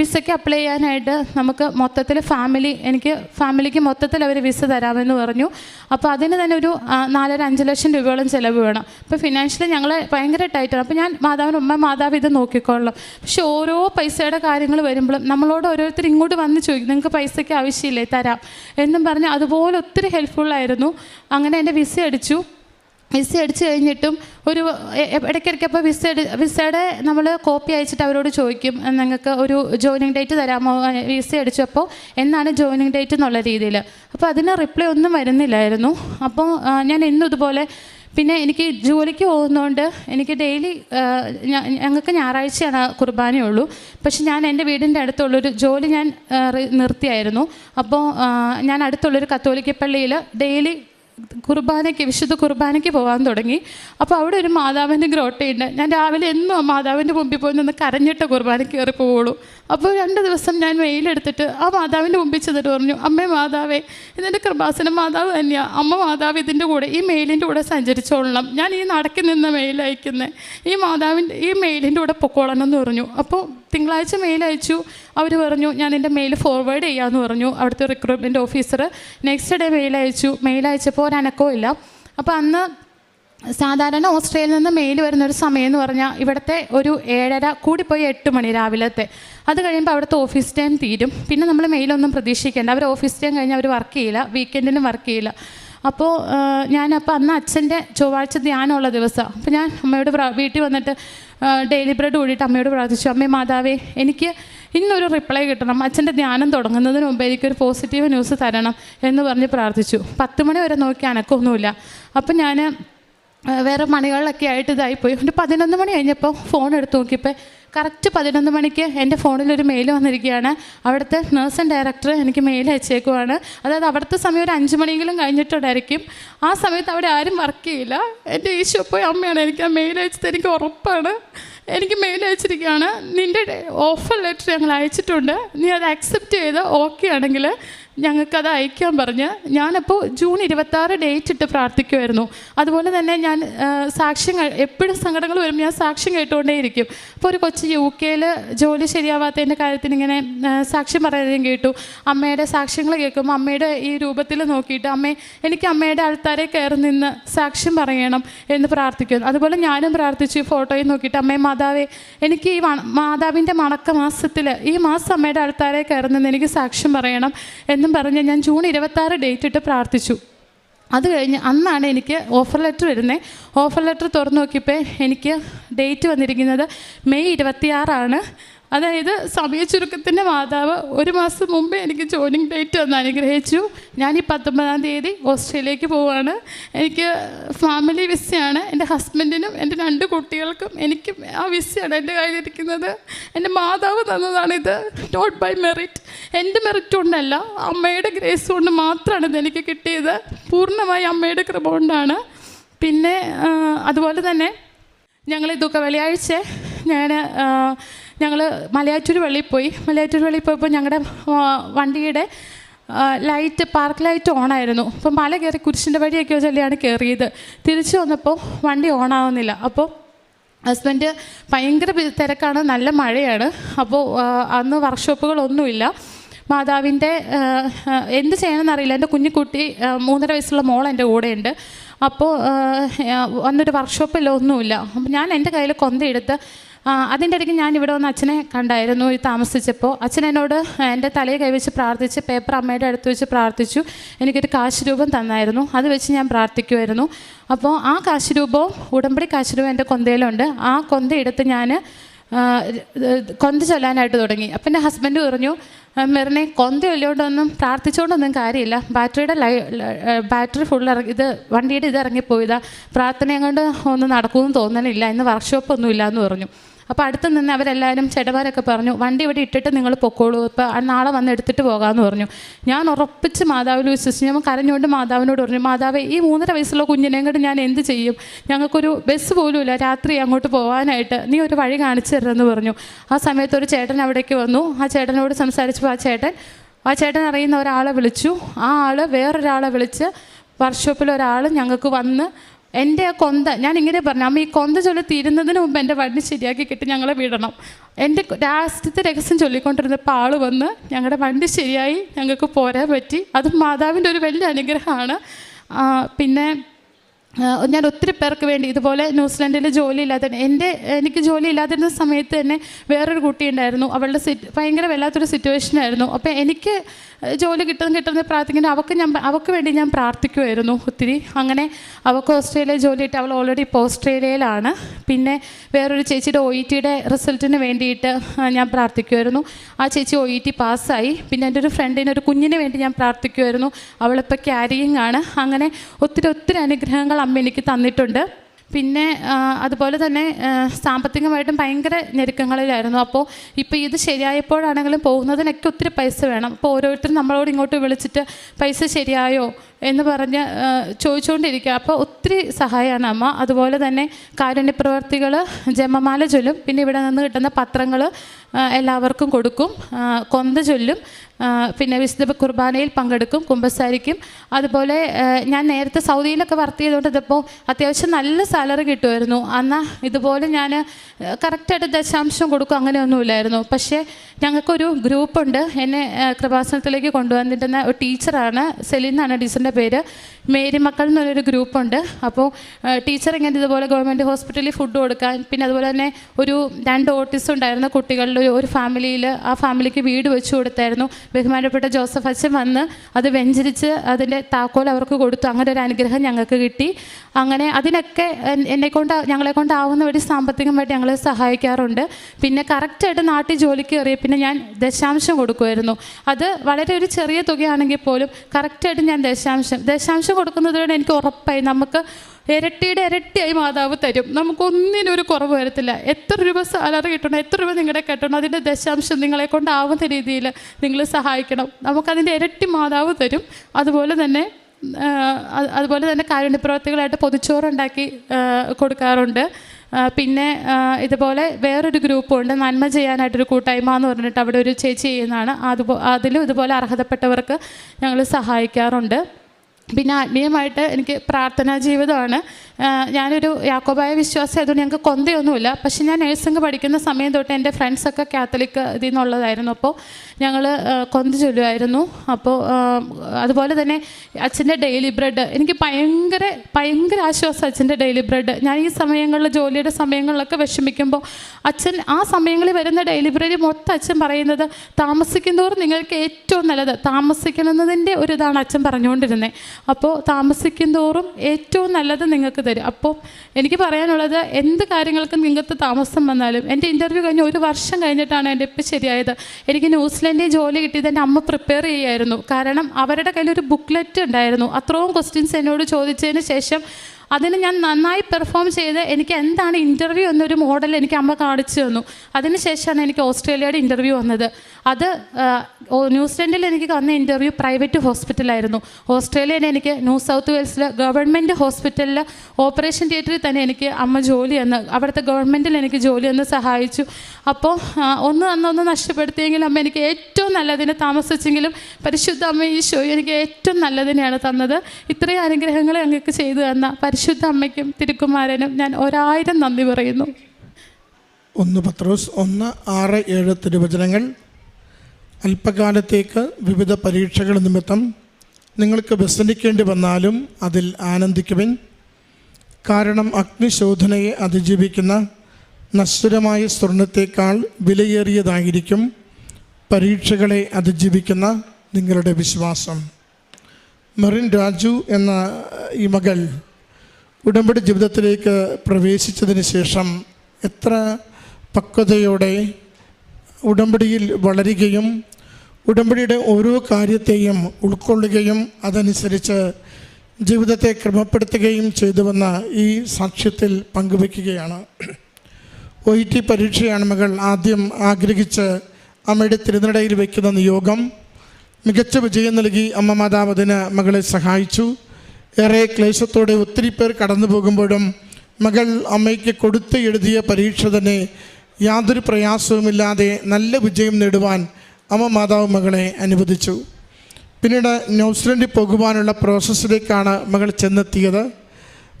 വിസയ്ക്ക് അപ്ലൈ ചെയ്യാനായിട്ട് നമുക്ക് മൊത്തത്തിൽ ഫാമിലി എനിക്ക് ഫാമിലിക്ക് മൊത്തത്തിൽ അവർ വിസ തരാമെന്ന് പറഞ്ഞു. അപ്പോൾ അതിന് തന്നെ ഒരു നാലര അഞ്ച് ലക്ഷം രൂപയോളം ചിലവ് വേണം. അപ്പോൾ ഫിനാൻഷ്യലി ഞങ്ങൾ ഭയങ്കര ടൈറ്റാണ് അപ്പോൾ ഞാൻ മാതാവിന് ഉമ്മ മാതാവ് ഇത് നോക്കിക്കൊള്ളാം പക്ഷെ ഓരോ പൈസയുടെ കാര്യങ്ങൾ വരുമ്പോഴും നമ്മളോട് ഓരോരുത്തർ ഇങ്ങോട്ട് വന്ന് ചോദിക്കും നിങ്ങൾക്ക് പൈസയ്ക്ക് ആവശ്യമില്ലേ? തരാം. എന്നും പറഞ്ഞ് അതുപോലെ ഒത്തിരി ഹെൽപ്ഫുള്ളായിരുന്നു അങ്ങനെ എന്റെ വിസ അടിച്ചു. വിസ അടിച്ചു കഴിഞ്ഞിട്ടും ഒരു ഇടയ്ക്കിടയ്ക്ക് അപ്പോൾ വിസ വിസയുടെ നമ്മൾ കോപ്പി അയച്ചിട്ട് അവരോട് ചോദിക്കും നിങ്ങൾക്ക് ഒരു ജോയിനിങ് ഡേറ്റ് തരാമോ? വിസ അടിച്ചപ്പോൾ എന്നാണ് ജോയിനിങ് ഡേറ്റ് എന്നുള്ള രീതിയിൽ. അപ്പോൾ അതിന് റിപ്ലൈ ഒന്നും വരുന്നില്ലായിരുന്നു. അപ്പോൾ ഞാൻ എന്നും ഇതുപോലെ പിന്നെ എനിക്ക് ജോലിക്ക് പോകുന്നതുകൊണ്ട് എനിക്ക് ഡെയിലി ഞങ്ങൾക്ക് ഞായറാഴ്ചയാണ് കുർബാനയുള്ളൂ. പക്ഷെ ഞാൻ എന്റെ വീടിന്റെ അടുത്തുള്ളൊരു ജോലി ഞാൻ നിർത്തിയായിരുന്നു. അപ്പോൾ ഞാൻ അടുത്തുള്ളൊരു കത്തോലിക്ക പള്ളിയിൽ ഡെയിലി കുർബാനയ്ക്ക് വിശുദ്ധ കുർബാനയ്ക്ക് പോകാൻ തുടങ്ങി. അപ്പോൾ അവിടെ ഒരു മാതാവിന്റെ ഗ്രോട്ടയുണ്ട്. ഞാൻ രാവിലെ എന്നും ആ മാതാവിന്റെ മുമ്പിൽ പോയി നിന്ന് കരഞ്ഞിട്ട് കുർബാനയ്ക്ക് കയറി പോവുള്ളൂ. അപ്പോൾ രണ്ട് ദിവസം ഞാൻ മെയിലെടുത്തിട്ട് ആ മാതാവിന്റെ മുമ്പിൽ ചെന്നിട്ട് പറഞ്ഞു അമ്മേ മാതാവേ ഇതിന്റെ കൃപാസന മാതാവ് തന്നെയാണ് അമ്മ മാതാവ് ഇതിന്റെ കൂടെ ഈ മെയിലിന്റെ കൂടെ സഞ്ചരിച്ചോളണം. ഞാൻ ഈ നടക്കി നിന്ന് മെയിൽ അയക്കുന്നത് ഈ മാതാവിന്റെ ഈ മെയിലിന്റെ കൂടെ പൊക്കോളണം എന്ന് പറഞ്ഞു. അപ്പോൾ തിങ്കളാഴ്ച മെയിൽ അയച്ചു. അവർ പറഞ്ഞു ഞാൻ എന്റെ മെയിൽ ഫോർവേഡ് ചെയ്യാമെന്ന് പറഞ്ഞു. അവിടുത്തെ recruitment officer next day mail അയച്ചു. മെയിൽ അയച്ചപ്പോൾ ഒരു അനക്കവും ഇല്ല. അപ്പോൾ അന്ന് സാധാരണ ഓസ്ട്രേലിയയിൽ നിന്ന് മെയിൽ വരുന്ന ഒരു സമയം എന്ന് പറഞ്ഞാൽ ഇവിടുത്തെ ഒരു ഏഴര കൂടിപ്പോയി എട്ട് മണി രാവിലത്തെ. അത് കഴിയുമ്പോൾ അവിടുത്തെ ഓഫീസ് ടൈം തീരും. പിന്നെ നമ്മൾ മെയിലൊന്നും പ്രതീക്ഷിക്കേണ്ട. അവർ ഓഫീസ് ടൈം കഴിഞ്ഞ് അവർ വർക്ക് ചെയ്യില്ല. വീക്കെൻഡിലും വർക്ക് ചെയ്യില്ല. അപ്പോൾ ഞാനപ്പോൾ അന്ന് അച്ഛന്റെ ചൊവ്വാഴ്ച ധ്യാനമുള്ള ദിവസം അപ്പോൾ ഞാൻ അമ്മയോട് വീട്ടിൽ വന്നിട്ട് ഡെയിലി ബ്രെഡ് കൂടിയിട്ട് അമ്മയോട് പ്രാർത്ഥിച്ചു അമ്മേ മാതാവേ എനിക്ക് ഇന്നൊരു റിപ്ലൈ കിട്ടണം. അച്ഛന്റെ ധ്യാനം തുടങ്ങുന്നതിന് മുമ്പ് എനിക്കൊരു പോസിറ്റീവ് ന്യൂസ് തരണം എന്ന് പറഞ്ഞ് പ്രാർത്ഥിച്ചു. പത്ത് മണി വരെ നോക്കി അനക്കൊന്നുമില്ല. അപ്പം ഞാൻ വേറെ മണികളിലൊക്കെ ആയിട്ട് ഇതായിപ്പോയി ഒരു പതിനൊന്ന് മണി കഴിഞ്ഞപ്പോൾ ഫോൺ എടുത്ത് നോക്കിയപ്പോൾ കറക്റ്റ് പതിനൊന്ന് മണിക്ക് എന്റെ ഫോണിലൊരു മെയിൽ വന്നിരിക്കുകയാണ്. അവിടുത്തെ നേഴ്സ് ആൻഡ് ഡയറക്ടർ എനിക്ക് മെയിൽ അയച്ചേക്കുവാണ്. അതായത് അവിടുത്തെ സമയം ഒരു അഞ്ച് മണിയെങ്കിലും കഴിഞ്ഞിട്ടുണ്ടായിരിക്കും. ആ സമയത്ത് അവിടെ ആരും വർക്ക് ചെയ്യില്ല. എന്റെ ഈശോ പോയി അമ്മയാണ് എനിക്ക് ആ മെയിൽ അയച്ചത്. എനിക്ക് ഉറപ്പാണ്. എനിക്ക് മെയിൽ അയച്ചിരിക്കുകയാണ്. നിന്റെ ഓഫർ ലെറ്റർ ഞങ്ങൾ അയച്ചിട്ടുണ്ട്. നീ അത് അക്സെപ്റ്റ് ചെയ്ത് ഓക്കെ ആണെങ്കിൽ ഞങ്ങൾക്കത് അയക്കാൻ പറഞ്ഞ് ഞാനപ്പോൾ ജൂൺ ഇരുപത്താറ് ഡേറ്റ് ഇട്ട് പ്രാർത്ഥിക്കുമായിരുന്നു അതുപോലെ തന്നെ ഞാൻ സാക്ഷ്യം എപ്പോഴും സങ്കടങ്ങൾ വരുമ്പോൾ ഞാൻ സാക്ഷ്യം കേട്ടുകൊണ്ടേയിരിക്കും. അപ്പോൾ ഒരു കൊച്ചു യു കെയിൽ ജോലി ശരിയാവാത്തതിന്റെ കാര്യത്തിന് ഇങ്ങനെ സാക്ഷ്യം പറയാനും കേട്ടു. അമ്മയുടെ സാക്ഷ്യങ്ങൾ കേൾക്കുമ്പോൾ അമ്മയുടെ ഈ രൂപത്തിൽ നോക്കിയിട്ട് അമ്മേ എനിക്ക് അമ്മയുടെ ആൾക്കാരെ കയറി നിന്ന് സാക്ഷ്യം പറയണം എന്ന് പ്രാർത്ഥിക്കുന്നു. അതുപോലെ ഞാനും പ്രാർത്ഥിച്ചു ഈ ഫോട്ടോയിൽ നോക്കിയിട്ട് അമ്മേ മാതാവേ എനിക്ക് ഈ മാതാവിന്റെ മണക്ക മാസത്തിൽ ഈ മാസം അമ്മയുടെ ആൾക്കാരെ കയറി നിന്ന് എനിക്ക് സാക്ഷ്യം പറയണം എന്നും പറഞ്ഞ് ഞാൻ ജൂൺ ഇരുപത്താറ് ഡേറ്റ് ഇട്ട് പ്രാർത്ഥിച്ചു. അത് കഴിഞ്ഞ് അന്നാണ് എനിക്ക് ഓഫർ ലെറ്റർ വരുന്നത് ഓഫർ ലെറ്റർ തുറന്നു നോക്കിയപ്പോൾ എനിക്ക് ഡേറ്റ് വന്നിരിക്കുന്നത് മെയ് ഇരുപത്തിയാറാണ്. അതായത് സമയ ചുരുക്കത്തിന്റെ മാതാവ് ഒരു മാസം മുമ്പേ എനിക്ക് ജോയിനിങ് ഡേറ്റ് ഒന്ന് അനുഗ്രഹിച്ചു. ഞാൻ ഈ പത്തൊമ്പതാം തീയതി ഓസ്ട്രേലിയക്ക് പോവുകയാണ് എനിക്ക് ഫാമിലി വിസയാണ്. എന്റെ ഹസ്ബൻഡിനും എന്റെ രണ്ട് കുട്ടികൾക്കും എനിക്കും ആ വിസയാണ് എന്റെ കയ്യിലിരിക്കുന്നത്. എന്റെ മാതാവ് തന്നതാണിത്. നോട്ട് ബൈ മെറിറ്റ് എന്റെ മെറിറ്റ് കൊണ്ടല്ല അമ്മയുടെ ഗ്രേസ് കൊണ്ട് മാത്രമാണ് ഇത് എനിക്ക് കിട്ടിയത്. പൂർണമായി അമ്മയുടെ കൃപ കൊണ്ടാണ്. പിന്നെ അതുപോലെ തന്നെ ഞങ്ങൾ ഇതൊക്കെ വെള്ളിയാഴ്ച ഞാൻ ഞങ്ങൾ മലയാറ്റൂർ വെളിയിൽ പോയി. മലയാറ്റൂർ വെളിയിൽ പോയപ്പോൾ ഞങ്ങളുടെ വണ്ടിയുടെ ലൈറ്റ് പാർക്ക് ലൈറ്റ് ഓണായിരുന്നു. അപ്പോൾ മല കയറി കുരിശിന്റെ വഴിയൊക്കെ ചൊല്ലിയാണ് കയറിയത് തിരിച്ചു വന്നപ്പോൾ വണ്ടി ഓണാവുന്നില്ല. അപ്പോൾ ഹസ്ബൻഡ് ഭയങ്കര തിരക്കാണ്. നല്ല മഴയാണ്. അപ്പോൾ അന്ന് വർക്ക്ഷോപ്പുകളൊന്നുമില്ല. മാതാവിന്റെ എന്ത് ചെയ്യണമെന്ന് അറിയില്ല എന്റെ കുഞ്ഞിക്കുട്ടി മൂന്നര വയസ്സുള്ള മോൾ എന്റെ കൂടെയുണ്ട്. അപ്പോൾ അന്നൊരു ഒന്നുമില്ല. അപ്പോൾ ഞാൻ എന്റെ കയ്യിൽ കൊന്തയെടുത്ത് അതിന്റെ ഇടയ്ക്ക് ഞാൻ ഇവിടെ വന്ന് അച്ഛനെ കണ്ടായിരുന്നു. താമസിച്ചപ്പോൾ അച്ഛൻ എന്നോട് എന്റെ തലയിൽ കൈവച്ച് പ്രാർത്ഥിച്ച് പേപ്പർ അമ്മയുടെ അടുത്ത് വെച്ച് പ്രാർത്ഥിച്ചു. എനിക്കൊരു കാശ് രൂപം തന്നായിരുന്നു. അത് വെച്ച് ഞാൻ പ്രാർത്ഥിക്കുമായിരുന്നു അപ്പോൾ ആ കാശ് രൂപവും ഉടമ്പടി കാശ് രൂപം എന്റെ കൊന്തയിലുണ്ട്. ആ കൊന്ത എടുത്ത് ഞാൻ കൊന്ത ചൊല്ലാനായിട്ട് തുടങ്ങി. അപ്പം എന്റെ ഹസ്ബൻഡ് പറഞ്ഞു മെറിനെ കൊന്ത ചൊല്ലിയോണ്ടൊന്നും പ്രാർത്ഥിച്ചുകൊണ്ടൊന്നും കാര്യമില്ല. ബാറ്ററിയുടെ ലൈ ബാറ്ററി ഫുൾ ഇറങ്ങി ഇത് വണ്ടിയുടെ ഇത് ഇറങ്ങിപ്പോയതാ. പ്രാർത്ഥനയും കൊണ്ട് ഒന്നും നടക്കുമെന്ന് തോന്നണില്ല. ഇന്ന് വർക്ക്ഷോപ്പ് ഒന്നും ഇല്ല എന്ന് പറഞ്ഞു. അപ്പോൾ അടുത്ത് നിന്ന് അവരെല്ലാവരും ചേട്ടന്മാരൊക്കെ പറഞ്ഞു വണ്ടി ഇവിടെ ഇട്ടിട്ട് നിങ്ങൾ പൊക്കോളൂ. ഇപ്പോൾ നാളെ വന്ന് എടുത്തിട്ട് പോകാമെന്ന് പറഞ്ഞു. ഞാൻ ഉറപ്പിച്ച് മാതാവിൽ വിശ്വസിച്ച്. ഞാൻ കരഞ്ഞുകൊണ്ട് മാതാവിനോട് പറഞ്ഞു മാതാവേ ഈ മൂന്നര വയസ്സുള്ള കുഞ്ഞിനെയും കൊണ്ട് ഞാൻ എന്ത് ചെയ്യും? ഞങ്ങൾക്കൊരു ബസ് പോലും ഇല്ല. രാത്രി അങ്ങോട്ട് പോകാനായിട്ട് നീ ഒരു വഴി കാണിച്ചു തരുമെന്ന് പറഞ്ഞു. ആ സമയത്ത് ഒരു ചേട്ടൻ അവിടേക്ക് വന്നു. ആ ചേട്ടനോട് സംസാരിച്ചപ്പോൾ ആ ചേട്ടൻ ആ ചേട്ടൻ അറിയുന്ന ഒരാളെ വിളിച്ചു. ആ ആൾ വേറൊരാളെ വിളിച്ച് വർക്ക്ഷോപ്പിൽ ഒരാൾ ഞങ്ങൾക്ക് വന്ന് എന്റെ ആ കൊന്ത ഞാൻ ഇങ്ങനെ പറഞ്ഞു അമ്മ ഈ കൊന്ത ചൊല്ലി തീരുന്നതിന് മുമ്പ് എന്റെ വണ്ടി ശരിയാക്കി കിട്ടി ഞങ്ങളെ വിടണം. എന്റെ രാഷ്ട്രത്തെ രഹസ്യം ചൊല്ലിക്കൊണ്ടിരുന്നപ്പോൾ ആൾ വന്ന് ഞങ്ങളുടെ വണ്ടി ശരിയായി ഞങ്ങൾക്ക് പോരാൻ പറ്റി. അത് മാതാവിന്റെ ഒരു വലിയ അനുഗ്രഹമാണ്. പിന്നെ ഞാൻ ഒത്തിരി പേർക്ക് വേണ്ടി ഇതുപോലെ ന്യൂസിലൻഡിൽ ജോലി ഇല്ലാത്ത എന്റെ എനിക്ക് ജോലി ഇല്ലാതിരുന്ന സമയത്ത് തന്നെ വേറൊരു കുട്ടി ഉണ്ടായിരുന്നു. അവളുടെ സിറ്റ് ഭയങ്കര വല്ലാത്തൊരു സിറ്റുവേഷൻ ആയിരുന്നു. അപ്പോൾ എനിക്ക് ജോലി കിട്ടുന്ന കിട്ടുന്ന പ്രാർത്ഥിക്കുന്നത് അവൾക്ക് ഞാൻ അവൾക്ക് വേണ്ടി ഞാൻ പ്രാർത്ഥിക്കുമായിരുന്നു ഒത്തിരി. അങ്ങനെ അവൾക്ക് ഓസ്ട്രേലിയ ജോലി കിട്ടി. അവൾ ഓൾറെഡി ഇപ്പോൾ ഓസ്ട്രേലിയയിലാണ്. പിന്നെ വേറൊരു ചേച്ചിയുടെ ഒ ഇ ടിയുടെ റിസൾട്ടിന് വേണ്ടിയിട്ട് ഞാൻ പ്രാർത്ഥിക്കുമായിരുന്നു ആ ചേച്ചി ഒ ഇ ടി പാസ്സായി. പിന്നെ എന്റെ ഒരു ഫ്രണ്ടിന് ഒരു കുഞ്ഞിന് വേണ്ടി ഞാൻ പ്രാർത്ഥിക്കുമായിരുന്നു അവളിപ്പോൾ ക്യാരിയിങ് ആണ്. അങ്ങനെ ഒത്തിരി ഒത്തിരി അനുഗ്രഹങ്ങൾ അമ്മ എനിക്ക് തന്നിട്ടുണ്ട്. പിന്നെ അതുപോലെ തന്നെ സാമ്പത്തികമായിട്ടും ഭയങ്കര ഞെരുക്കങ്ങളിലായിരുന്നു. അപ്പോൾ ഇപ്പോൾ ഇത് ശരിയായപ്പോഴാണെങ്കിലും പോകുന്നതിനൊക്കെ ഒത്തിരി പൈസ വേണം. അപ്പോൾ ഓരോരുത്തരും നമ്മളോട് ഇങ്ങോട്ട് വിളിച്ചിട്ട് പൈസ ശരിയായോ? എന്ന് പറഞ്ഞ് ചോദിച്ചുകൊണ്ടിരിക്കുക അപ്പോൾ ഒത്തിരി സഹായമാണ് അമ്മ. അതുപോലെ തന്നെ കാരുണ്യ പ്രവർത്തികൾ ജമമാല ചൊല്ലും. പിന്നെ ഇവിടെ നിന്ന് കിട്ടുന്ന പത്രങ്ങൾ എല്ലാവർക്കും കൊടുക്കും. കൊന്ത ചൊല്ലും. പിന്നെ വിശുദ്ധ കുർബാനയിൽ പങ്കെടുക്കും കുമ്പസാരിക്കും. അതുപോലെ ഞാൻ നേരത്തെ സൗദിയിലൊക്കെ വർക്ക് ചെയ്തുകൊണ്ട് ഇതിപ്പോൾ അത്യാവശ്യം നല്ല സാലറി കിട്ടുമായിരുന്നു എന്നാൽ ഇതുപോലെ ഞാൻ കറക്റ്റായിട്ട് ദശാംശം കൊടുക്കും അങ്ങനെയൊന്നുമില്ലായിരുന്നു. പക്ഷേ ഞങ്ങൾക്കൊരു ഗ്രൂപ്പുണ്ട്. എന്നെ കൃപാസനത്തിലേക്ക് കൊണ്ടുവന്നിട്ടുന്ന ഒരു ടീച്ചറാണ്. സെലിൻ എന്നാണ് ടീച്ചറിന്റെ പേര് മേരി മക്കൾ എന്നൊരു ഗ്രൂപ്പുണ്ട്. അപ്പോൾ ടീച്ചർ ഇങ്ങനെ ഇതുപോലെ ഗവൺമെന്റ് ഹോസ്പിറ്റലിൽ ഫുഡ് കൊടുക്കാൻ പിന്നെ അതുപോലെ തന്നെ ഒരു രണ്ട് ഓട്ടിസം ഉണ്ടായിരുന്ന കുട്ടികളുടെ ഒരു- ഫാമിലിയിൽ ആ ഫാമിലിക്ക് വീട് വെച്ചു കൊടുത്തായിരുന്നു. ബഹുമാനപ്പെട്ട ജോസഫ് അച്ഛൻ വന്ന് അത് വെഞ്ചരിച്ച് അതിന്റെ താക്കോൽ അവർക്ക് കൊടുത്തു. അങ്ങനെ ഒരു അനുഗ്രഹം ഞങ്ങൾക്ക് കിട്ടി. അങ്ങനെ അതിനൊക്കെ എന്നെക്കൊണ്ട് എന്നെ കൊണ്ട് ഞങ്ങളെ കൊണ്ടാവുന്ന വഴി സാമ്പത്തികമായിട്ട് ഞങ്ങളെ സഹായിക്കാറുണ്ട്. പിന്നെ കറക്റ്റായിട്ട് നാട്ടിൽ ജോലിക്ക് കയറിയ പിന്നെ ഞാൻ ദശാംശം കൊടുക്കുമായിരുന്നു. അത് വളരെ ഒരു ചെറിയ തുകയാണെങ്കിൽ പോലും കറക്റ്റായിട്ട് ഞാൻ ദശാംശം ദശാംശം കൊടുക്കുന്നതോടെ എനിക്ക് ഉറപ്പായി. നമുക്ക് ഇരട്ടിയുടെ ഇരട്ടിയായി മാതാവ് തരും. നമുക്കൊന്നിനും ഒരു കുറവ് വരത്തില്ല. എത്ര രൂപ സാലറി കിട്ടണം എത്ര രൂപ നിങ്ങളുടെ കിട്ടണം അതിന്റെ ദശാംശം നിങ്ങളെ കൊണ്ടാവുന്ന രീതിയിൽ നിങ്ങൾ സഹായിക്കണം. നമുക്കതിന്റെ ഇരട്ടി മാതാവ് തരും. അതുപോലെ തന്നെ അതുപോലെ തന്നെ കാരുണ്യപ്രവർത്തികളായിട്ട് പൊതിച്ചോറുണ്ടാക്കി കൊടുക്കാറുണ്ട്. പിന്നെ ഇതുപോലെ വേറൊരു ഗ്രൂപ്പുണ്ട്. നന്മ ചെയ്യാനായിട്ടൊരു കൂട്ടായ്മ എന്ന് പറഞ്ഞിട്ട് അവിടെ ഒരു ചേച്ചി ചെയ്യുന്നതാണ്. അതുപോ അതിലും ഇതുപോലെ അർഹതപ്പെട്ടവർക്ക് ഞങ്ങൾ സഹായിക്കാറുണ്ട്. പിന്നെ ആത്മീയമായിട്ട് എനിക്ക് പ്രാർത്ഥനാ ജീവിതമാണ്. ഞാനൊരു യാക്കോബായ വിശ്വാസം അതുകൊണ്ട് ഞങ്ങൾക്ക് കൊന്തയൊന്നുമില്ല. പക്ഷേ ഞാൻ നേഴ്സിംഗ് പഠിക്കുന്ന സമയം തൊട്ട് എന്റെ ഫ്രണ്ട്സൊക്കെ കാത്തലിക് ഇതിൽ നിന്നുള്ളതായിരുന്നു. അപ്പോൾ ഞങ്ങൾ കൊന്ത ചൊല്ലുമായിരുന്നു അപ്പോൾ അതുപോലെ തന്നെ അച്ഛന്റെ ഡെയിലി ബ്രെഡ് എനിക്ക് ഭയങ്കര ഭയങ്കര ആശ്വാസം അച്ഛന്റെ ഡെയിലി ബ്രെഡ്. ഞാൻ ഈ സമയങ്ങളിൽ ജോലിയുടെ സമയങ്ങളിലൊക്കെ വിഷമിക്കുമ്പോൾ അച്ഛൻ ആ സമയങ്ങളിൽ വരുന്ന ഡെയിലി ബ്രെഡ് മൊത്തം അച്ഛൻ പറയുന്നത് താമസിക്കുന്നതോറും നിങ്ങൾക്ക് ഏറ്റവും നല്ലത്. താമസിക്കണമെന്നതിന്റെ ഒരു ഇതാണ് അച്ഛൻ പറഞ്ഞുകൊണ്ടിരുന്നത്. അപ്പോൾ താമസിക്കും തോറും ഏറ്റവും നല്ലത് നിങ്ങൾക്ക് തരും. അപ്പോൾ എനിക്ക് പറയാനുള്ളത് എന്ത് കാര്യങ്ങൾക്കും നിങ്ങൾക്ക് താമസം വന്നാലും എന്റെ ഇന്റർവ്യൂ കഴിഞ്ഞ് ഒരു വർഷം കഴിഞ്ഞിട്ടാണ് എന്റെ ഇപ്പം ശരിയായത്. എനിക്ക് ന്യൂസിലൻഡിൽ ജോലി കിട്ടിയത് എന്റെ അമ്മ പ്രിപ്പയർ ചെയ്യായിരുന്നു. കാരണം അവരുടെ കയ്യിൽ ഒരു ബുക്ക്ലെറ്റ് ഉണ്ടായിരുന്നു. അത്രയും ക്വസ്റ്റ്യൻസ് എന്നോട് ചോദിച്ചതിന് ശേഷം അതിന് ഞാൻ നന്നായി പെർഫോം ചെയ്ത് എനിക്ക് എന്താണ് ഇന്റർവ്യൂ എന്നൊരു മോഡൽ എനിക്ക് അമ്മ കാണിച്ചു തന്നു. അതിനുശേഷമാണ് എനിക്ക് ഓസ്ട്രേലിയയുടെ ഇന്റർവ്യൂ വന്നത്. അത് ന്യൂസിലൻഡിൽ എനിക്ക് വന്ന ഇന്റർവ്യൂ പ്രൈവറ്റ് ഹോസ്പിറ്റലായിരുന്നു ഓസ്ട്രേലിയയിൽ എനിക്ക് ന്യൂ സൗത്ത് വെയിൽസിൽ ഗവൺമെന്റ് ഹോസ്പിറ്റലിൽ ഓപ്പറേഷൻ തിയേറ്ററിൽ തന്നെ എനിക്ക് അമ്മ ജോലി എന്ന് അവിടുത്തെ ഗവൺമെന്റിൽ എനിക്ക് ജോലി എന്ന് സഹായിച്ചു. അപ്പോൾ ഒന്ന് അന്നൊന്ന് നഷ്ടപ്പെടുത്തിയെങ്കിലും അമ്മ എനിക്ക് ഏറ്റവും നല്ലതിനെ താമസിച്ചെങ്കിലും പരിശുദ്ധ അമ്മ ഈ ഈശോ എനിക്ക് ഏറ്റവും നല്ലതിനെയാണ് തന്നത്. ഇത്രയും അനുഗ്രഹങ്ങൾ ഞങ്ങൾക്ക് ചെയ്തു തന്ന പരിശുദ്ധ അമ്മയ്ക്കും തിരുക്കുമാരനും ഞാൻ ഒരായിരം നന്ദി പറയുന്നു. ഒന്ന് പത്രോസ് ഒന്ന് ആറ് ഏഴ് തിരുവചനങ്ങൾ. അല്പകാലത്തേക്ക് വിവിധ പരീക്ഷകൾ നിമിത്തം നിങ്ങൾക്ക് വ്യസനിക്കേണ്ടി വന്നാലും അതിൽ ആനന്ദിക്കുവിൻ. കാരണം അഗ്നിശോധനയെ അതിജീവിക്കുന്ന നശ്വരമായ സ്വർണത്തേക്കാൾ വിലയേറിയതായിരിക്കും പരീക്ഷകളെ അതിജീവിക്കുന്ന നിങ്ങളുടെ വിശ്വാസം. മെറിൻ രാജു എന്ന ഈ മകൾ ഉടമ്പടി ജീവിതത്തിലേക്ക് പ്രവേശിച്ചതിന് ശേഷം എത്ര പക്വതയോടെ ഉടമ്പടിയിൽ വളരുകയും ഉടമ്പടിയുടെ ഓരോ കാര്യത്തെയും ഉൾക്കൊള്ളുകയും അതനുസരിച്ച് ജീവിതത്തെ ക്രമപ്പെടുത്തുകയും ചെയ്തുവെന്ന ഈ സാക്ഷ്യത്തിൽ പങ്കുവയ്ക്കുകയാണ്. ഒ ടി പരീക്ഷയാണ് മകൾ ആദ്യം ആഗ്രഹിച്ച് അമ്മയുടെ തിരുനടയിൽ വയ്ക്കുന്ന നിയോഗം. മികച്ച വിജയം നൽകി അമ്മ മാതാവ് അതിന് മകളെ സഹായിച്ചു. ഏറെ ക്ലേശത്തോടെ ഒത്തിരി പേർ കടന്നു പോകുമ്പോഴും മകൾ അമ്മയ്ക്ക് കൊടുത്ത് എഴുതിയ പരീക്ഷ തന്നെ യാതൊരു പ്രയാസവുമില്ലാതെ നല്ല വിജയം നേടുവാൻ അമ്മ മാതാവ് മകളെ അനുവദിച്ചു. പിന്നീട് ന്യൂസിലൻഡിൽ പോകുവാനുള്ള പ്രോസസ്സിലേക്കാണ് മകൾ ചെന്നെത്തിയത്.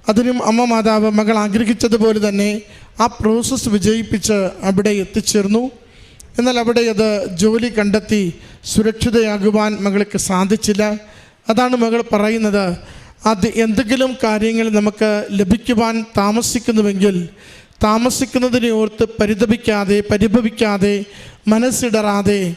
അതിനും അമ്മ മാതാവ് മകൾ ആഗ്രഹിച്ചതുപോലെ തന്നെ ആ പ്രോസസ്സ് വിജയിപ്പിച്ച് അവിടെ എത്തിച്ചേർന്നു. എന്നാൽ അവിടെ അത് ജോലി കണ്ടെത്തി സുരക്ഷിതയാകുവാൻ മകൾക്ക് സാധിച്ചില്ല. അതാണ് മകൾ പറയുന്നത്. അത് എന്തെങ്കിലും കാര്യങ്ങൾ നമുക്ക് ലഭിക്കുവാൻ താമസിക്കുന്നുവെങ്കിൽ താമസിക്കുന്നതിനെ ഓർത്ത് പരിതപിക്കാതെ പരിഭവിക്കാതെ മനസ്സിടറാതെ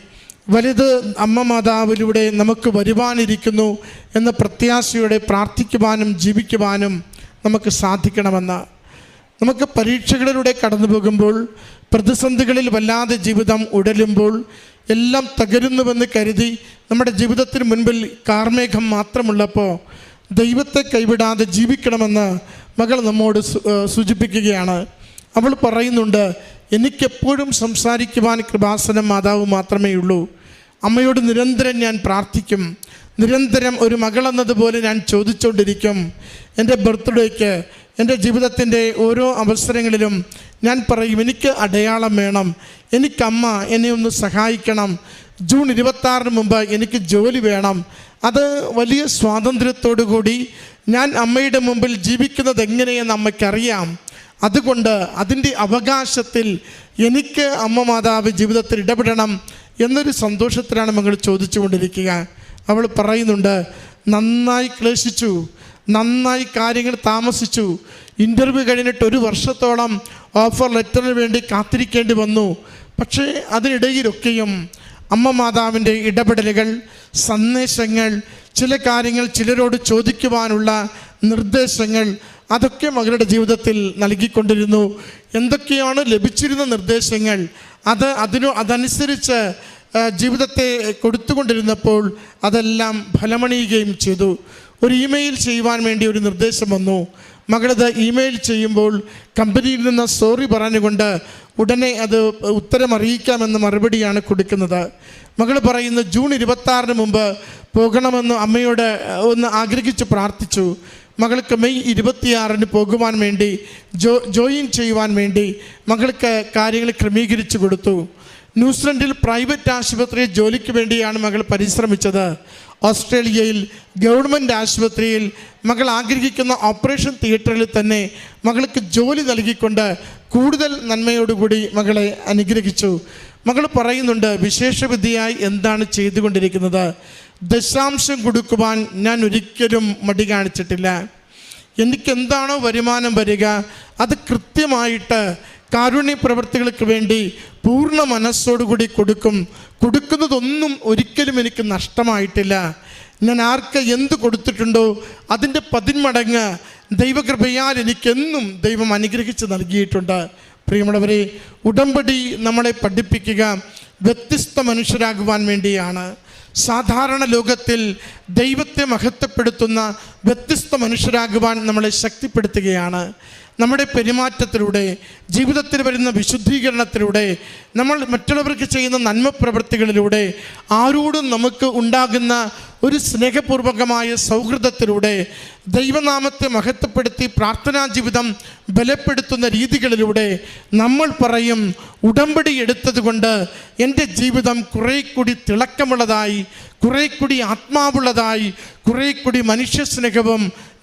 വലുത് അമ്മ മാതാവിലൂടെ നമുക്ക് വരുവാനിരിക്കുന്നു എന്ന പ്രത്യാശയോടെ പ്രാർത്ഥിക്കുവാനും ജീവിക്കുവാനും നമുക്ക് സാധിക്കണമെന്ന്. നമുക്ക് പരീക്ഷകളിലൂടെ കടന്നു പോകുമ്പോൾ പ്രതിസന്ധികളിൽ വല്ലാതെ ജീവിതം ഉടലുമ്പോൾ എല്ലാം തകരുന്നുവെന്ന് കരുതി നമ്മുടെ ജീവിതത്തിന് മുൻപിൽ കാർമേഘം മാത്രമുള്ളപ്പോൾ ദൈവത്തെ കൈവിടാതെ ജീവിക്കണമെന്ന് മകൾ നമ്മോട് സൂചിപ്പിക്കുകയാണ്. അവൾ പറയുന്നുണ്ട് എനിക്കെപ്പോഴും സംസാരിക്കുവാൻ കൃപാസനം മാതാവ് മാത്രമേ ഉള്ളൂ. അമ്മയോട് നിരന്തരം ഞാൻ പ്രാർത്ഥിക്കും. നിരന്തരം ഒരു മകളെന്നതുപോലെ ഞാൻ ചോദിച്ചുകൊണ്ടിരിക്കും എന്റെ ബർത്ത്ഡേക്ക് എന്റെ ജീവിതത്തിന്റെ ഓരോ അവസരങ്ങളിലും ഞാൻ പറയും എനിക്ക് അടയാളം വേണം. എനിക്കമ്മ എന്നെ ഒന്ന് സഹായിക്കണം. ജൂൺ ഇരുപത്തി ആറിന് മുമ്പ് എനിക്ക് ജോലി വേണം. അത് വലിയ സ്വാതന്ത്ര്യത്തോടു കൂടി ഞാൻ അമ്മയുടെ മുമ്പിൽ ജീവിക്കുന്നത് എങ്ങനെയെന്ന് അമ്മയ്ക്കറിയാം. അതുകൊണ്ട് അതിന്റെ അവകാശത്തിൽ എനിക്ക് അമ്മ മാതാവ് ജീവിതത്തിൽ ഇടപെടണം എന്നൊരു സന്തോഷത്തിലാണ് മകൾ ചോദിച്ചുകൊണ്ടിരിക്കുക. അവൾ പറയുന്നുണ്ട് നന്നായി ക്ലേശിച്ചു നന്നായി കാര്യങ്ങൾ താമസിച്ചു. ഇന്റർവ്യൂ കഴിഞ്ഞിട്ട് ഒരു വർഷത്തോളം ഓഫർ ലെറ്ററിന് വേണ്ടി കാത്തിരിക്കേണ്ടി വന്നു. പക്ഷേ അതിനിടയിലൊക്കെയും അമ്മ മാതാവിന്റെ ഇടപെടലുകൾ സന്ദേശങ്ങൾ ചില കാര്യങ്ങൾ ചിലരോട് ചോദിക്കുവാനുള്ള നിർദ്ദേശങ്ങൾ അതൊക്കെ മകളുടെ ജീവിതത്തിൽ നൽകിക്കൊണ്ടിരുന്നു. എന്തൊക്കെയാണ് ലഭിച്ചിരുന്ന നിർദ്ദേശങ്ങൾ? അത് അതിനു അതനുസരിച്ച് ജീവിതത്തെ കൊടുത്തുകൊണ്ടിരുന്നപ്പോൾ അതെല്ലാം ഫലമണിയുകയും ചെയ്തു. ഒരു ഇമെയിൽ ചെയ്യുവാൻ വേണ്ടി ഒരു നിർദ്ദേശം വന്നു. മകളത് ഇമെയിൽ ചെയ്യുമ്പോൾ കമ്പനിയിൽ നിന്ന് സോറി പറഞ്ഞുകൊണ്ട് ഉടനെ അത് ഉത്തരം അറിയിക്കാമെന്ന് മറുപടിയാണ് കൊടുക്കുന്നത്. മകൾ പറയുന്നു ജൂൺ ഇരുപത്താറിന് മുമ്പ് പോകണമെന്ന് അമ്മയോട് ഒന്ന് ആഗ്രഹിച്ച് പ്രാർത്ഥിച്ചു. മകൾക്ക് മെയ് ഇരുപത്തിയാറിന് പോകുവാൻ വേണ്ടി ജോ ജോയിൻ ചെയ്യുവാൻ വേണ്ടി മകൾക്ക് കാര്യങ്ങൾ ക്രമീകരിച്ചു കൊടുത്തു. ന്യൂസിലൻഡിൽ പ്രൈവറ്റ് ആശുപത്രിയിൽ ജോലിക്ക് വേണ്ടിയാണ് മകൾ പരിശ്രമിച്ചത്. ഓസ്ട്രേലിയയിൽ ഗവൺമെന്റ് ആശുപത്രിയിൽ മകൾ ആഗ്രഹിക്കുന്ന ഓപ്പറേഷൻ തിയേറ്ററിൽ തന്നെ മകൾക്ക് ജോലി നൽകിക്കൊണ്ട് കൂടുതൽ നന്മയോടുകൂടി മകളെ അനുഗ്രഹിച്ചു. മകൾ പറയുന്നുണ്ട് വിശേഷവിദ്യയായി എന്താണ് ചെയ്തുകൊണ്ടിരിക്കുന്നത്? ദശാംശം കൊടുക്കുവാൻ ഞാൻ ഒരിക്കലും മടി കാണിച്ചിട്ടില്ല. എനിക്കെന്താണോ വരുമാനം വരിക അത് കൃത്യമായിട്ട് കാരുണ്യ പ്രവൃത്തികൾക്ക് വേണ്ടി പൂർണ മനസ്സോടുകൂടി കൊടുക്കും. കൊടുക്കുന്നതൊന്നും ഒരിക്കലും എനിക്ക് നഷ്ടമായിട്ടില്ല. ഞാൻ ആർക്ക് എന്ത് കൊടുത്തിട്ടുണ്ടോ അതിന്റെ പതിന്മടങ്ങ് ദൈവകൃപയാൽ എനിക്കെന്നും ദൈവം അനുഗ്രഹിച്ച് നൽകിയിട്ടുണ്ട്. പ്രിയമുള്ളവരെ ഉടമ്പടി നമ്മളെ പഠിപ്പിക്കുക വ്യത്യസ്ത മനുഷ്യരാകുവാൻ വേണ്ടിയാണ്. സാധാരണ ലോകത്തിൽ ദൈവത്തെ മഹത്വപ്പെടുത്തുന്ന വ്യത്യസ്ത മനുഷ്യരാകുവാൻ നമ്മളെ ശക്തിപ്പെടുത്തുകയാണ്. നമ്മുടെ പെരുമാറ്റത്തിലൂടെ ജീവിതത്തിൽ വരുന്ന വിശുദ്ധീകരണത്തിലൂടെ നമ്മൾ മറ്റുള്ളവർക്ക് ചെയ്യുന്ന നന്മ പ്രവൃത്തികളിലൂടെ ആരോടും നമുക്ക് ഉണ്ടാകുന്ന ഒരു സ്നേഹപൂർവകമായ സൗഹൃദത്തിലൂടെ ദൈവനാമത്തെ മഹത്വപ്പെടുത്തി പ്രാർത്ഥനാ ജീവിതം ബലപ്പെടുത്തുന്ന രീതികളിലൂടെ നമ്മൾ പറയും ഉടമ്പടി എടുത്തതുകൊണ്ട് എന്റെ ജീവിതം കുറേ കൂടി തിളക്കമുള്ളതായി കുറേ കൂടി ആത്മാവുള്ളതായി കുറേ കൂടി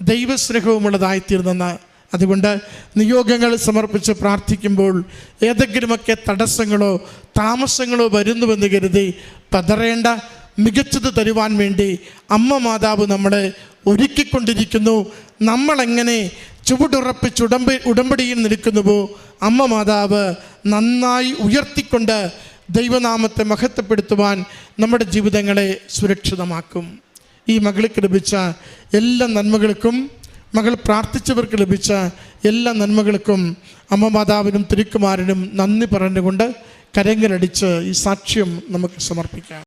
ദൈവസ്നേഹവും തീർന്നെന്ന് അതുകൊണ്ട് നിയോഗങ്ങൾ സമർപ്പിച്ച് പ്രാർത്ഥിക്കുമ്പോൾ ഏതെങ്കിലുമൊക്കെ തടസ്സങ്ങളോ താമസങ്ങളോ വരുന്നുവെന്ന് കരുതി പതറേണ്ട മികച്ചത് തരുവാൻ വേണ്ടി അമ്മ മാതാവ് നമ്മളെ ഒരുക്കിക്കൊണ്ടിരിക്കുന്നു. നമ്മളെങ്ങനെ ചുവടുറപ്പിച്ച് ഉടമ്പ ഉടമ്പടിയിൽ നിൽക്കുന്നുവോ അമ്മ മാതാവ് നന്നായി ഉയർത്തിക്കൊണ്ട് ദൈവനാമത്തെ മഹത്വപ്പെടുത്തുവാൻ നമ്മുടെ ജീവിതങ്ങളെ സുരക്ഷിതമാക്കും. ഈ മകൾക്ക് ലഭിച്ച എല്ലാ നന്മകൾക്കും മകൾ പ്രാർത്ഥിച്ചവർക്ക് ലഭിച്ച എല്ലാ നന്മകൾക്കും അമ്മ മാതാവിനും തിരുക്കുമാരനും നന്ദി പറഞ്ഞുകൊണ്ട് കരങ്ങലടിച്ച് ഈ സാക്ഷ്യം നമുക്ക് സമർപ്പിക്കാം.